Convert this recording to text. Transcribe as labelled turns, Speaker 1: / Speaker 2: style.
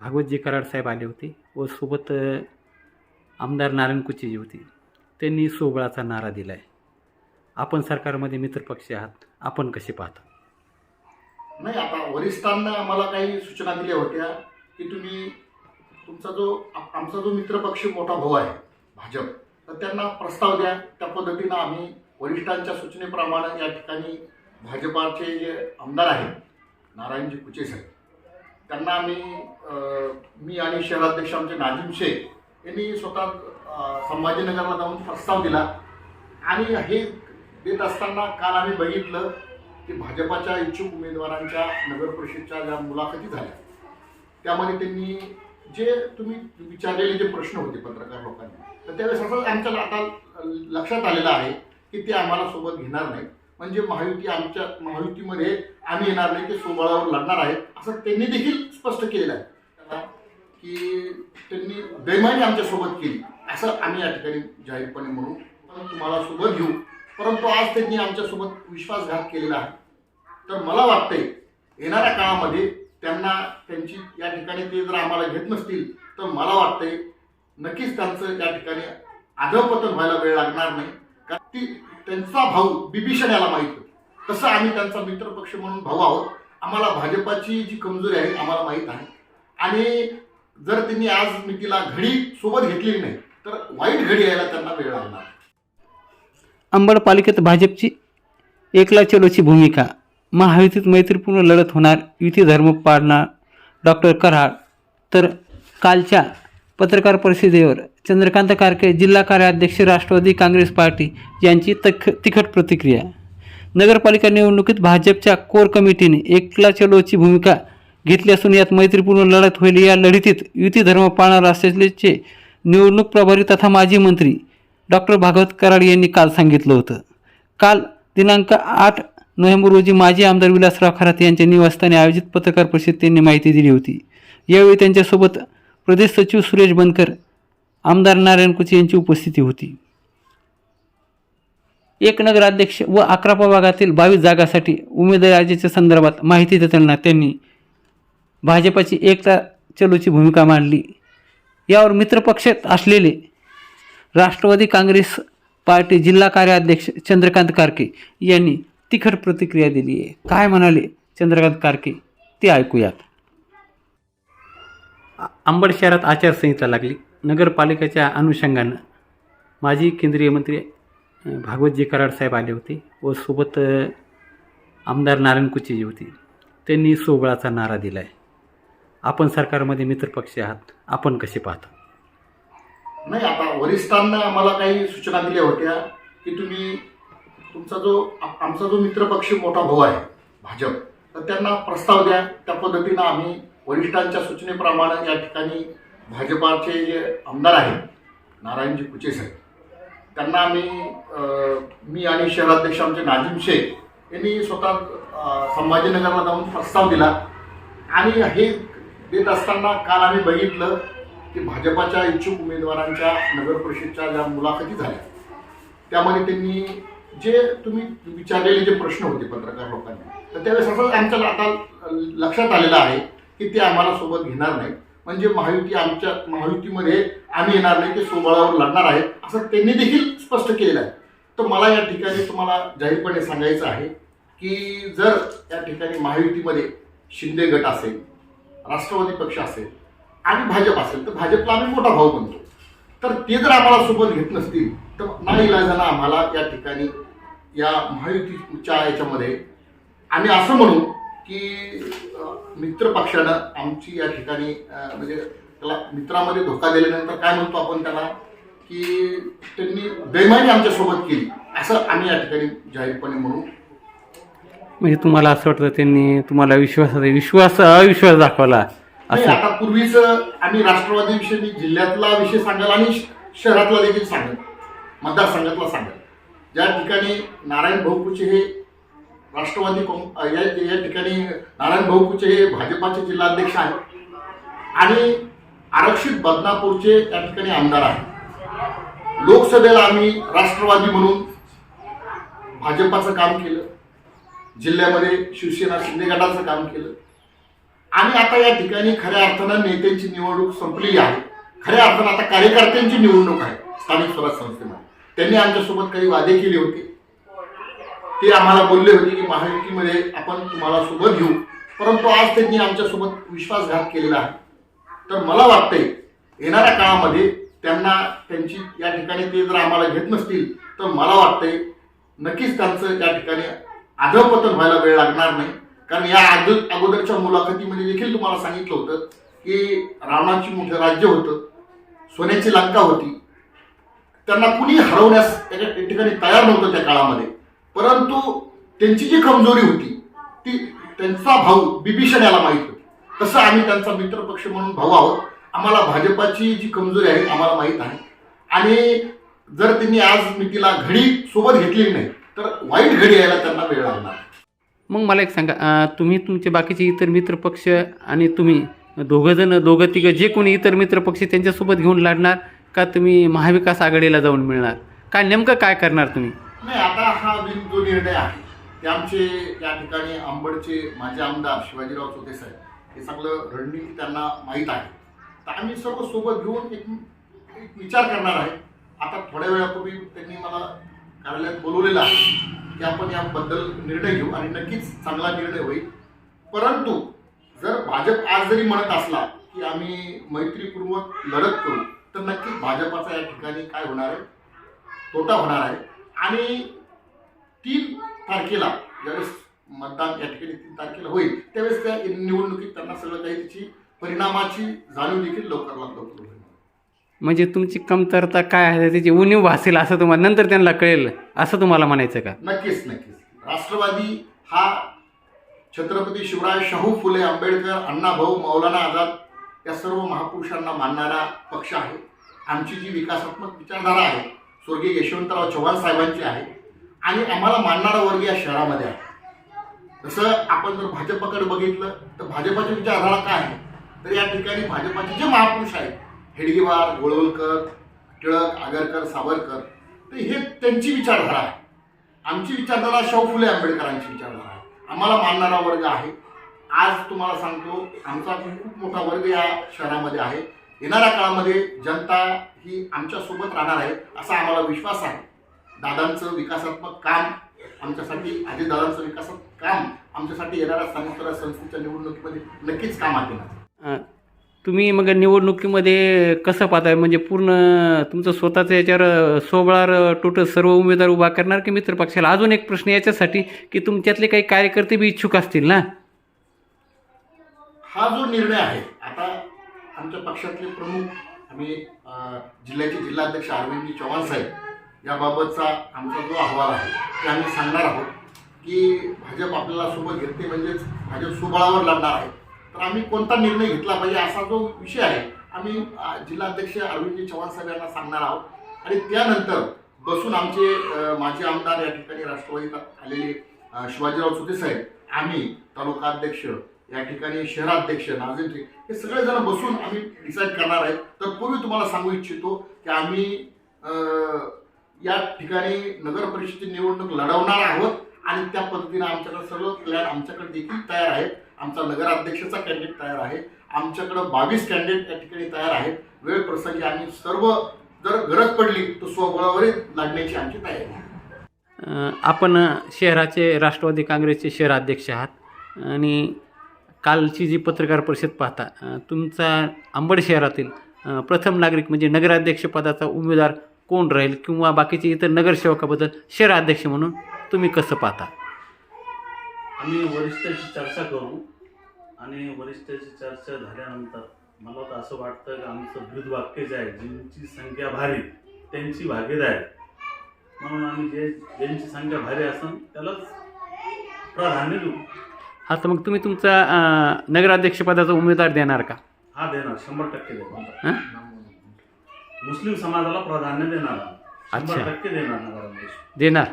Speaker 1: भागवतजी कराड साहेब आले होते व सोबत आमदार नारायण कुचेजी होते. त्यांनी सोबळाचा नारा दिला आहे आपण सरकारमध्ये मित्रपक्ष आहात. आपण कसे पाहता?
Speaker 2: नाही आता वरिष्ठांना आम्हाला काही सूचना दिल्या होत्या की तुम्ही तुमचा जो आमचा जो मित्रपक्ष मोठा भाऊ आहे भाजप तर त्यांना प्रस्ताव द्या. त्या पद्धतीनं आम्ही वरिष्ठांच्या सूचनेप्रमाणे या ठिकाणी भाजपाचे जे आमदार आहेत नारायणजी कुचे साहेब त्यांना आम्ही मी आणि शहराध्यक्ष आमचे नाजिम शेख यांनी स्वतः संभाजीनगरला जाऊन प्रस्ताव दिला. आणि हे देत असताना काल आम्ही बघितलं की भाजपाच्या इच्छुक उमेदवारांच्या नगर परिषदच्या ज्या मुलाखती झाल्या त्यामध्ये त्यांनी जे तुम्ही विचारलेले जे प्रश्न होते पत्रकार लोकांनी तर त्यावेळेस असं आमच्या आता लक्षात आलेलं आहे की ते आम्हाला सोबत घेणार नाही म्हणजे महायुती आमच्या महायुतीमध्ये आम्ही येणार नाही ते सोबळावर लढणार आहेत असं त्यांनी देखील स्पष्ट केलेलं आहे. आता की त्यांनी बेमानी आमच्यासोबत केली असं आम्ही या ठिकाणी जाहीरपणे म्हणू. पण तुम्हाला सोबत घेऊ. परंतु आज त्यांनी आमच्यासोबत विश्वासघात केलेला आहे. तर मला वाटतंय येणाऱ्या काळामध्ये त्यांना त्यांची या ठिकाणी ते जर आम्हाला घेत नसतील तर मला वाटतंय नक्कीच त्यांचं या ठिकाणी अधपतन व्हायला वेळ लागणार नाही. ती त्यांचा भाऊ बिभीषण याला माहीत होतं. तसं आम्ही त्यांचा मित्रपक्ष म्हणून भाऊ आहोत. आम्हाला भाजपाची जी कमजोरी आहे आम्हाला माहीत आहे. आणि जर त्यांनी आज मी तिला घडी सोबत घेतलेली नाही तर वाईट घडी यायला त्यांना वेळ लागणार.
Speaker 1: अंबड पालिकेत भाजपची एकला चलोची भूमिका. महायुतीत मैत्रीपूर्ण लढत होणार युती धर्म पाडणार डॉक्टर कराड. तर कालच्या पत्रकार परिषदेवर चंद्रकांत कारके जिल्हा कार्याध्यक्ष राष्ट्रवादी काँग्रेस पार्टी यांची तख तिखट प्रतिक्रिया. नगरपालिका निवडणुकीत भाजपच्या कोर कमिटीने एकला चलोची भूमिका घेतली असून यात मैत्रीपूर्ण लढत होईल या लढतीत युती धर्म पाळणार असल्याचे निवडणूक प्रभारी तथा माजी मंत्री डॉक्टर भागवत कराड यांनी काल सांगितलं होतं. काल दिनांक आठ नोव्हेंबर रोजी माजी आमदार विलासराव खरात यांच्या निवासस्थानी आयोजित पत्रकार परिषदेत त्यांनी माहिती दिली होती. यावेळी त्यांच्यासोबत प्रदेश सचिव सुरेश बनकर आमदार नारायण कुचे यांची उपस्थिती होती. एक नगराध्यक्ष व अकरापा भागातील बावीस जागासाठी उमेदवारी अर्जाच्या संदर्भात माहिती देताना त्यांनी भाजपाची एकता चलोची भूमिका मांडली. यावर मित्रपक्षात असलेले राष्ट्रवादी काँग्रेस पार्टी जिल्हा कार्याध्यक्ष चंद्रकांत कारके यांनी तिखट प्रतिक्रिया दिली आहे. काय म्हणाले चंद्रकांत कारके? ते ऐकूयात. अंबड शहरात आचारसंहिता लागली. नगरपालिकेच्या अनुषंगानं माजी केंद्रीय मंत्री भागवतजी कराड साहेब आले होते व सोबत आमदार नारायण कुचेजी होते. त्यांनी सोबळाचा नारा दिला आहे आपण सरकारमध्ये मित्रपक्ष आहात. आपण कसे पाहता?
Speaker 2: नाही आता वरिष्ठांना आम्हाला काही सूचना दिल्या होत्या की तुम्ही तुमचा जो आमचा जो मित्रपक्ष मोठा भाऊ आहे भाजप तर त्यांना प्रस्ताव द्या. त्या पद्धतीनं आम्ही वरिष्ठांच्या सूचनेप्रमाणे या ठिकाणी भाजपाचे जे आमदार आहेत नारायणजी कुचे साहेब त्यांना आम्ही मी आणि शहराध्यक्ष आमचे नाजिम शेख यांनी स्वतः संभाजीनगरला जाऊन प्रस्ताव दिला. आणि हे देत असताना काल आम्ही बघितलं की भाजपाच्या इच्छुक उमेदवारांच्या नगर परिषदच्या ज्या मुलाखती झाल्या त्यामध्ये त्यांनी जे तुम्ही विचारलेले जे प्रश्न होते पत्रकार लोकांनी तर त्यावेळेस असं आमच्या आता लक्षात आलेलं आहे की ते आम्हाला सोबत घेणार नाही म्हणजे महायुती आमच्या महायुतीमध्ये आम्ही येणार नाही ते सोबळावर लढणार आहेत असं त्यांनी देखील स्पष्ट केलेलं आहे. तर मला या ठिकाणी तुम्हाला जाहीरपणे सांगायचं आहे की जर या ठिकाणी महायुतीमध्ये शिंदे गट असेल राष्ट्रवादी पक्ष असेल आणि भाजप असेल तर भाजपला आम्ही मोठा भाऊ बनतो तर ते जर आम्हाला सोबत घेत नसतील तर नाही इलाजानं आम्हाला या ठिकाणी या महायुतीच्या याच्यामध्ये. आम्ही असं म्हणू की मित्र पक्षानं आमची या ठिकाणी म्हणजे त्याला मित्रामध्ये धोका दिल्यानंतर काय म्हणतो आपण त्याला? की त्यांनी बेमानी आमच्यासोबत केली. असं आम्ही या ठिकाणी जाहीरपणे म्हणू.
Speaker 1: म्हणजे तुम्हाला असं वाटतं त्यांनी तुम्हाला विश्वास विश्वास अविश्वास दाखवला? असं.
Speaker 2: आता पूर्वीच आम्ही राष्ट्रवादी विषयी मी जिल्ह्यातला विषय सांगाल आणि शहरातला देखील सांगेल. मतदारसंघातला सांगेल. ज्या ठिकाणी नारायण भाऊ हे राष्ट्रवादी या या ठिकाणी नारायण भाऊचे हे भाजपाचे जिल्हाध्यक्ष आहेत. आणि आरक्षित बदनापूरचे त्या ठिकाणी आमदार आहेत. लोकसभेला आम्ही राष्ट्रवादी म्हणून भाजपाचं काम केलं. जिल्ह्यामध्ये शिवसेना शिंदे गटाचं काम केलं. आणि आता या ठिकाणी खऱ्या अर्थानं नेत्यांची निवडणूक संपलेली आहे. खऱ्या अर्थानं आता कार्यकर्त्यांची निवडणूक आहे स्थानिक स्वराज संस्थेमध्ये. त्यांनी आमच्यासोबत काही वादे केले होते. ते आम्हाला बोलले होते की महायुतीमध्ये आपण तुम्हाला सोबत घेऊ. परंतु आज त्यांनी आमच्यासोबत विश्वासघात केलेला आहे. तर मला वाटतंय येणाऱ्या काळामध्ये त्यांना त्यांची या ठिकाणी ते जर आम्हाला घेत नसतील तर मला वाटतंय नक्कीच त्यांचं या ठिकाणी अधपतन व्हायला वेळ लागणार नाही. कारण या आदो अगोदरच्या मुलाखतीमध्ये देखील तुम्हाला सांगितलं होतं की रावणाची मोठं राज्य होतं सोन्याची लंका होती. त्यांना कुणी हरवण्यास त्याच्या ठिकाणी तयार नव्हतं त्या काळामध्ये. परंतु त्यांची जी कमजोरी होती ती त्यांचा भाऊ बिभीषण याला माहीत होती. तसं आम्ही त्यांचा मित्रपक्ष म्हणून भाऊ आहोत. आम्हाला भाजपाची जी कमजोरी आहे आम्हाला माहीत आहे. आणि जर त्यांनी आज मी तिला घडी सोबत घेतलेली नाही तर वाईट घडी यायला त्यांना वेळ लागणार.
Speaker 1: मग मला एक सांगा तुम्ही तुमचे बाकीचे इतर मित्रपक्ष आणि तुम्ही दोघंजण दोघं तिघं जे कोणी इतर मित्रपक्ष त्यांच्यासोबत घेऊन लढणार का तुम्ही महाविकास आघाडीला जाऊन मिळणार? काय नेमकं काय करणार तुम्ही?
Speaker 2: नाही आता हा बिंदू जो निर्णय आहे. ते आमचे या ठिकाणी अंबडचे माजी आमदार शिवाजीराव चोते साहेब हे सगळं रणनीती त्यांना माहीत आहे. तर आम्ही सर्व सोबत घेऊन एक एक विचार करणार आहे. आता थोड्या वेळापूर्वी त्यांनी मला कार्यालयात बोलवलेलं आहे की आपण याबद्दल निर्णय घेऊ आणि नक्कीच चांगला निर्णय होईल. परंतु जर भाजप आज जरी म्हणत असला की आम्ही मैत्रीपूर्वक लढत करू तर नक्कीच भाजपाचा या ठिकाणी काय होणार आहे? तोटा होणार आहे. आणि तीन तारखेला ज्यावेळेस मतदान या ठिकाणी तीन तारखेला होईल त्यावेळेस त्या निवडणुकीत त्यांना सगळं काही त्याची परिणामाची जाणीव देखील लवकरात लवकर होईल.
Speaker 1: म्हणजे तुमची कमतरता काय आहे? त्याची उणीव भासेल असं तुम्हाला नंतर त्यांना कळेल. असं तुम्हाला म्हणायचं का?
Speaker 2: नक्कीच नक्कीच. राष्ट्रवादी हा छत्रपती शिवराय शाहू फुले आंबेडकर अण्णाभाऊ मौलाना आझाद या सर्व महापुरुषांना मानणारा पक्ष आहे. आमची जी विकासात्मक विचारधारा आहे स्वर्गीय यशवंतराव चव्हाण साहेबांची आहे आणि आम्हाला मानणारा वर्ग या शहरामध्ये आहे. जसं आपण जर भाजपाकडे बघितलं तर भाजपाची विचारधारा काय आहे? तर या ठिकाणी भाजपाचे जे महापुरुष आहेत हेडगेवार गोळवलकर टिळक आगरकर सावरकर तर हे त्यांची विचारधारा आहे. आमची विचारधारा शाहू फुले आंबेडकरांची विचारधारा आहे. आम्हाला मानणारा वर्ग आहे. आज तुम्हाला सांगतो आमचा खूप मोठा वर्ग या शहरामध्ये आहे. येणाऱ्या काळामध्ये जनता ही आमच्यासोबत राहणार आहे असा आम्हाला विश्वास आहे. दादांचं विकासात्मक काम आमच्यासाठी अजितदादांचं विकासात्मक काम आमच्यासाठी येणाऱ्या स्वराज्य संस्थेच्या निवडणुकीमध्ये नक्कीच येणार.
Speaker 1: अं, तुम्ही मग निवडणुकीमध्ये कसं पाहताय? म्हणजे पूर्ण तुमचं स्वतःचं याच्यावर सोबळार टोटल सर्व उमेदवार उभा करणार की मित्र पक्षाला? अजून एक प्रश्न याच्यासाठी की तुमच्यातले काही कार्यकर्ते बी इच्छुक असतील ना?
Speaker 2: हा जो निर्णय आहे आता आमच्या पक्षातले प्रमुख आम्ही जिल्ह्याचे जिल्हाध्यक्ष अरविंदजी चव्हाण साहेब याबाबतचा आमचा जो अहवाल आहे ते आम्ही सांगणार आहोत की भाजप आपल्याला सोबत घेते म्हणजेच भाजप सुबळावर लढणार आहे. तर आम्ही कोणता निर्णय घेतला पाहिजे असा जो विषय आहे आम्ही जिल्हाध्यक्ष अरविंदजी चव्हाण साहेब यांना सांगणार आहोत. आणि त्यानंतर बसून आमचे माजी आमदार या ठिकाणी राष्ट्रवादीत आलेले शिवाजीराव सुते साहेब आम्ही तालुका अध्यक्ष या ठिकाणी शहराध्यक्ष नाझीम हे सगळेजण बसून आम्ही डिसाईड करणार आहेत. तर पूर्वी तुम्हाला सांगू इच्छितो की आम्ही या ठिकाणी नगर परिषदेची निवडणूक लढवणार आहोत आणि त्या पद्धतीने आमच्याकडे सर्व प्लॅन आमच्याकडे देखील तयार आहेत. आमचा नगराध्यक्षाचा कॅन्डिडेट तयार आहे. आमच्याकडं बावीस कॅन्डिडेट त्या ठिकाणी तयार आहेत. वेळ प्रसंगी आम्ही सर्व जर गरज पडली तर स्वबळावरही लढण्याची आमची तयारी आहे.
Speaker 1: आपण शहराचे राष्ट्रवादी काँग्रेसचे शहराध्यक्ष आहात आणि कालची जी पत्रकार परिषद पाहता तुमचा अंबड शहरातील प्रथम नागरिक म्हणजे नगराध्यक्षपदाचा उमेदवार कोण राहील किंवा बाकीचे इतर नगरसेवकाबद्दल शहराध्यक्ष म्हणून तुम्ही कसं पाहता?
Speaker 3: आम्ही वरिष्ठांशी चर्चा करू आणि वरिष्ठांशी चर्चा झाल्यानंतर मला तर असं वाटतं की आमचं विविध वाक्य जे आहे ज्यांची संख्या भारी त्यांची भागीदारी. म्हणून आम्ही जे ज्यांची संख्या भारी असेल त्यालाच प्राधान्य देऊ.
Speaker 1: हा तर मग तुम्ही तुमचा अं, नगराध्यक्षपदाचा उमेदवार देणार का?
Speaker 3: हा देणार. शंभर टक्के देणार.
Speaker 1: हां?
Speaker 3: मुस्लिम समाजाला प्राधान्य देणार. शंभर
Speaker 1: अच्छा.
Speaker 3: टक्के देणार नगराध्यक्ष.
Speaker 1: देणार.